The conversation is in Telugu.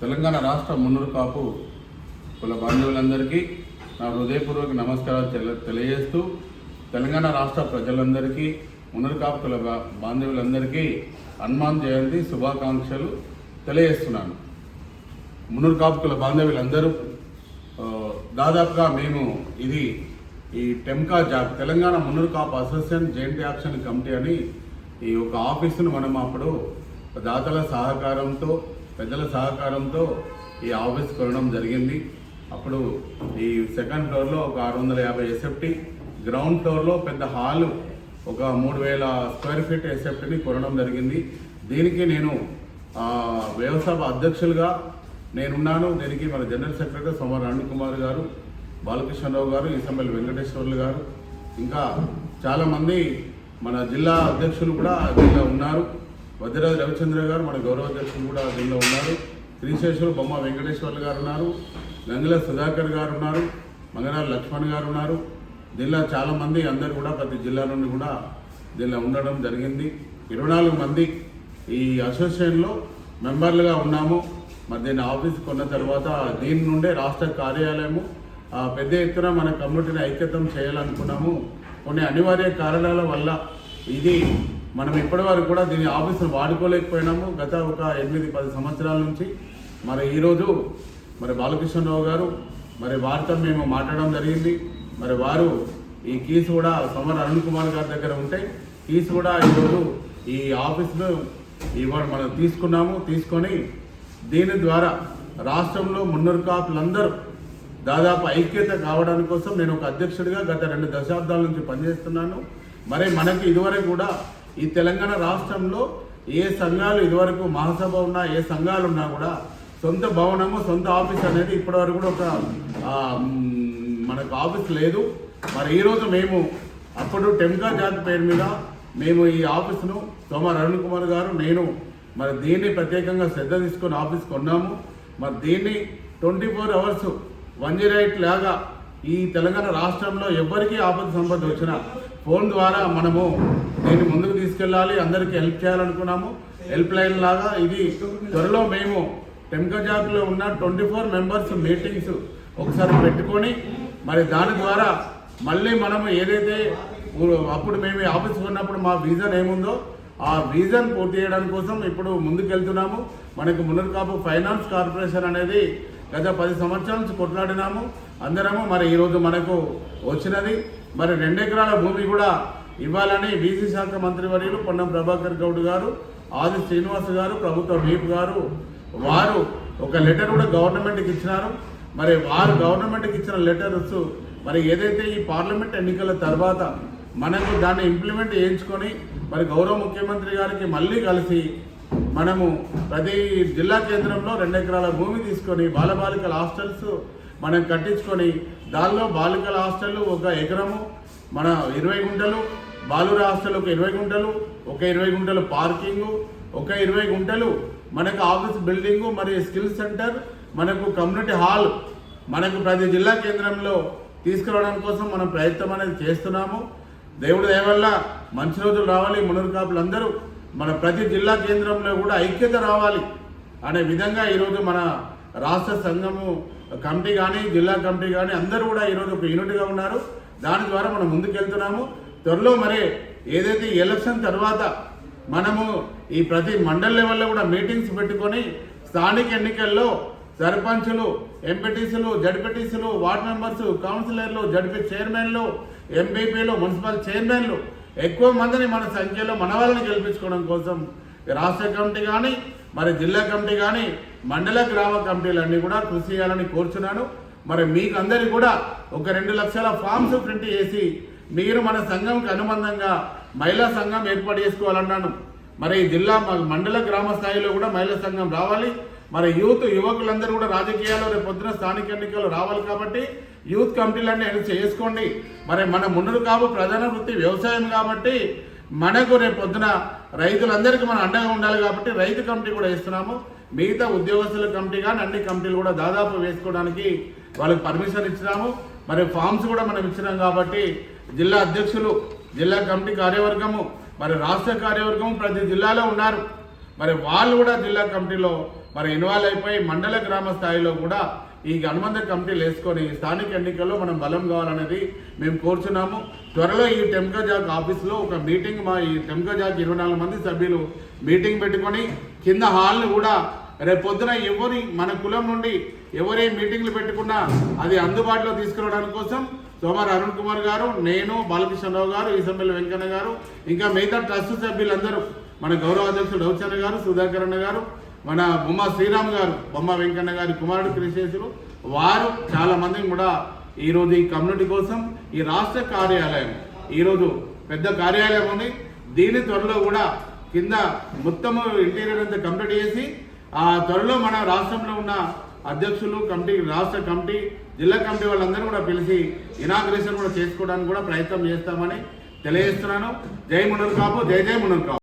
తెలంగాణ రాష్ట్ర మున్నూరు కాపు కుల బాంధవులందరికీ నా హృదయపూర్వక నమస్కారాలు తెల- తెలియజేస్తూ తెలంగాణ రాష్ట్ర ప్రజలందరికీ మున్నూరు కాపు కుల బాంధవులందరికీ హనుమాన్ జయంతి శుభాకాంక్షలు తెలియజేస్తున్నాను. మున్నూరు కాపు కుల బాంధవులందరూ దాదాపుగా మేము ఇది ఈ టెంకా job Telangana Munnuru Kapu association joint action committee అని ఈ ఒక ఆఫీసును మనం అప్పుడు దాతల సహకారంతో పెద్దల సహకారంతో ఈ ఆఫీస్ కొనడం జరిగింది. అప్పుడు ఈ సెకండ్ ఫ్లోర్లో ఒక ఆరు వందల యాభై ఎస్ఎఫ్టీ గ్రౌండ్ ఫ్లోర్లో పెద్ద హాలు ఒక మూడు వేల స్క్వేర్ ఫీట్ ఎస్ఎఫ్టీని కొనడం జరిగింది. దీనికి నేను వ్యవస్థాప అధ్యక్షులుగా నేనున్నాను. దీనికి మన జనరల్ సెక్రటరీ సోమవారం అరుణ్ కుమార్ గారు బాలకృష్ణరావు గారు ఈసంబెల్ వెంకటేశ్వర్లు గారు ఇంకా చాలామంది మన జిల్లా అధ్యక్షులు కూడా దీనిలో ఉన్నారు. వజ్రరాజు రవిచంద్ర గారు మన గౌరవాధ్యక్షులు కూడా దీనిలో ఉన్నారు. శ్రీశేషులు బొమ్మ వెంకటేశ్వర్లు గారు ఉన్నారు. గంగుల సుధాకర్ గారు ఉన్నారు. మంగళారు లక్ష్మణ్ గారు ఉన్నారు. దీనిలో చాలామంది అందరు కూడా ప్రతి జిల్లా నుండి కూడా దీనిలో ఉండడం జరిగింది. ఇరవై నాలుగు మంది ఈ అసోసియేషన్లో మెంబర్లుగా ఉన్నాము. మరి దీన్ని ఆఫీస్ కొన్న తర్వాత దీని నుండే రాష్ట్ర కార్యాలయము ఆ, పెద్ద ఎత్తున మన కమ్యూనిటీని ఐక్యతం చేయాలనుకున్నాము. కొన్ని అనివార్య కారణాల వల్ల ఇది మనం ఇప్పటి వరకు కూడా దీని ఆఫీసును వాడుకోలేకపోయినాము గత ఒక ఎనిమిది పది సంవత్సరాల నుంచి. మరి ఈరోజు మరి బాలకృష్ణరావు గారు మరి వారితో మేము మాట్లాడడం జరిగింది. మరి వారు ఈ కీస్ కూడా సమర్ అరుణ్ కుమార్ గారి దగ్గర ఉంటే కీస్ కూడా ఈరోజు ఈ ఆఫీస్లో ఇవాళ మనం తీసుకున్నాము. తీసుకొని దీని ద్వారా రాష్ట్రంలో మున్నూరు కాపులందరూ దాదాపు ఐక్యత కావడానికి కోసం నేను ఒక అధ్యక్షుడిగా గత రెండు దశాబ్దాల నుంచి పనిచేస్తున్నాను. మరి మనకి ఇదివరకు కూడా ఈ తెలంగాణ రాష్ట్రంలో ఏ సంఘాలు ఇదివరకు మహాసభ ఉన్నా ఏ సంఘాలు ఉన్నా కూడా సొంత భవనము సొంత ఆఫీస్ అనేది ఇప్పటివరకు కూడా ఒక మనకు ఆఫీస్ లేదు. మరి ఈరోజు మేము అప్పుడు టెంకా జాతి పేరు మీద మేము ఈ ఆఫీసును సోమార్ అరుణ్ కుమార్ గారు నేను మరి దీన్ని ప్రత్యేకంగా శ్రద్ధ తీసుకొని ఆఫీస్ కొన్నాము. మరి దీన్ని twenty four hours one zero eight లాగా ఈ తెలంగాణ రాష్ట్రంలో ఎవరికీ ఆపద సంపద వచ్చినా ఫోన్ ద్వారా మనము దీన్ని ముందుకు తీసుకెళ్ళాలి అందరికీ హెల్ప్ చేయాలనుకున్నాము. హెల్ప్ లైన్ లాగా ఇది త్వరలో మేము టెంకజాబ్లో ఉన్న ట్వంటీ ఫోర్ మెంబర్స్ మీటింగ్స్ ఒకసారి పెట్టుకొని మరి దాని ద్వారా మళ్ళీ మనము ఏదైతే అప్పుడు మేము ఈ ఆఫీస్ ఉన్నప్పుడు మా విజన్ ఏముందో ఆ విజన్ పూర్తి చేయడం కోసం ఇప్పుడు ముందుకెళ్తున్నాము. మనకు మునర్కాపు కాపు ఫైనాన్స్ కార్పొరేషన్ అనేది గత పది సంవత్సరాల నుంచి కొట్లాడినాము. అందరము మరి ఈరోజు మనకు వచ్చినది. మరి రెండు ఎకరాల భూమి కూడా ఇవ్వాలని బీసీ శాఖ మంత్రి వర్యులు పొన్నం ప్రభాకర్ గౌడ్ గారు ఆది శ్రీనివాస్ గారు ప్రభుత్వ వీప్ గారు వారు ఒక లెటర్ కూడా గవర్నమెంట్కి ఇచ్చినారు. మరి వారు గవర్నమెంట్కి ఇచ్చిన లెటర్స్ మరి ఏదైతే ఈ పార్లమెంట్ ఎన్నికల తర్వాత మనకు దాన్ని ఇంప్లిమెంట్ చేయించుకొని మరి గౌరవ ముఖ్యమంత్రి గారికి మళ్ళీ కలిసి మనము ప్రతి జిల్లా కేంద్రంలో రెండు ఎకరాల భూమి తీసుకొని బాలబాలికల హాస్టల్స్ మనం కట్టించుకొని దానిలో బాలికల హాస్టల్ ఒక ఎకరము మన ఇరవై గుంటలు బాలుర హాస్టల్ ఒక ఇరవై గుంటలు ఒక ఇరవై గుంటలు పార్కింగు ఒక ఇరవై గుంటలు మనకు ఆఫీస్ బిల్డింగు మరియు స్కిల్ సెంటర్ మనకు కమ్యూనిటీ హాల్ మనకు ప్రతి జిల్లా కేంద్రంలో తీసుకురావడం కోసం మనం ప్రయత్నం అనేది చేస్తున్నాము. దేవుడి దయవల్ల మంచి రోజులు రావాలి. మునరు కాపులందరూ మన ప్రతి జిల్లా కేంద్రంలో కూడా ఐక్యత రావాలి అనే విధంగా ఈరోజు మన రాష్ట్ర సంఘము కమిటీ కానీ జిల్లా కమిటీ కానీ అందరూ కూడా ఈరోజు ఒక యూనిట్గా ఉన్నారు. దాని ద్వారా మనం ముందుకెళ్తున్నాము. త్వరలో మరి ఏదైతే ఎలక్షన్ తర్వాత మనము ఈ ప్రతి మండల్ లెవెల్లో కూడా మీటింగ్స్ పెట్టుకొని స్థానిక ఎన్నికల్లో సర్పంచులు ఎంపీటీసీలు జడ్పీటీసీలు వార్డ్ మెంబర్స్ కౌన్సిలర్లు జడ్పీ చైర్మన్లు ఎంపీపీలు మున్సిపల్ చైర్మన్లు ఎక్కువ మందిని మన సంఖ్యలో మన వాళ్ళని గెలిపించుకోవడం కోసం రాష్ట్ర కమిటీ కానీ మరి జిల్లా కమిటీ కానీ మండల గ్రామ కమిటీలన్నీ కూడా కృషి చేయాలని కోరుచున్నాను. మరి మీకు అందరికీ కూడా ఒక రెండు లక్షల ఫామ్స్ ప్రింట్ చేసి మీరు మన సంఘంకి అనుబంధంగా మహిళా సంఘం ఏర్పాటు చేసుకోవాలన్నాను. మరి ఈ జిల్లా మండల గ్రామ స్థాయిలో కూడా మహిళా సంఘం రావాలి. మరి యూత్ యువకులందరూ కూడా రాజకీయాల్లో రేపు పొద్దున స్థానిక ఎన్నికలు రావాలి కాబట్టి యూత్ కమిటీలన్నీ చేసుకోండి. మరి మన ముందు కాపు ప్రధాన వృత్తి వ్యవసాయం కాబట్టి మనకు రేపు పొద్దున రైతులందరికీ మనం అండగా ఉండాలి కాబట్టి రైతు కమిటీ కూడా ఇస్తున్నాము మిగతా ఉద్యోగస్తుల కమిటీ కానీ అన్ని కమిటీలు కూడా దాదాపు వేసుకోవడానికి వాళ్ళకి పర్మిషన్ ఇచ్చినాము. మరి ఫామ్స్ కూడా మనం ఇచ్చినాం కాబట్టి జిల్లా అధ్యక్షులు జిల్లా కమిటీ కార్యవర్గము మరి రాష్ట్ర కార్యవర్గం ప్రతి జిల్లాలో ఉన్నారు. మరి వాళ్ళు కూడా జిల్లా కమిటీలో మరి ఇన్వాల్వ్ అయిపోయి మండల గ్రామ స్థాయిలో కూడా ఈ అనుబంధ కమిటీలు వేసుకొని స్థానిక ఎన్నికల్లో మనం బలం కావాలనేది మేము కోరుచున్నాము. త్వరలో ఈ టెంకా జాక్ ఆఫీస్లో ఒక మీటింగ్ మా ఈ టెంకా జాక్ ఇరవై నాలుగు మంది సభ్యులు మీటింగ్ పెట్టుకొని కింద హాల్ని కూడా రేపు పొద్దున ఎవరి మన కులం నుండి ఎవరే మీటింగ్లు పెట్టుకున్నా అది అందుబాటులో తీసుకురావడానికి కోసం సోమార్ అరుణ్ కుమార్ గారు నేను బాలకృష్ణరావు గారు ఈసంబెల్లి వెంకన్న గారు ఇంకా మిగతా ట్రస్ట్ సభ్యులందరూ మన గౌరవ అధ్యక్షుడు రవిచంద్ర గారు సుధాకర్ అన్న గారు మన బొమ్మ శ్రీరామ్ గారు బొమ్మ వెంకన్న గారి కుమారుడు కృషేశులు వారు చాలామంది కూడా ఈరోజు ఈ కమ్యూనిటీ కోసం ఈ రాష్ట్ర కార్యాలయం ఈరోజు పెద్ద కార్యాలయం ఉంది. దీని త్వరలో కూడా కింద మొత్తము ఇంటీరియర్ అంతా కంప్లీట్ చేసి ఆ త్వరలో మన రాష్ట్రంలో ఉన్న అధ్యక్షులు కమిటీ రాష్ట్ర కమిటీ జిల్లా కమిటీ వాళ్ళందరూ కూడా పిలిచి ఇనాగ్రేషన్ కూడా చేసుకోవడానికి కూడా ప్రయత్నం చేస్తామని తెలియజేస్తున్నాను. జై మునర్ కాపు జై జై మునర్ కాపు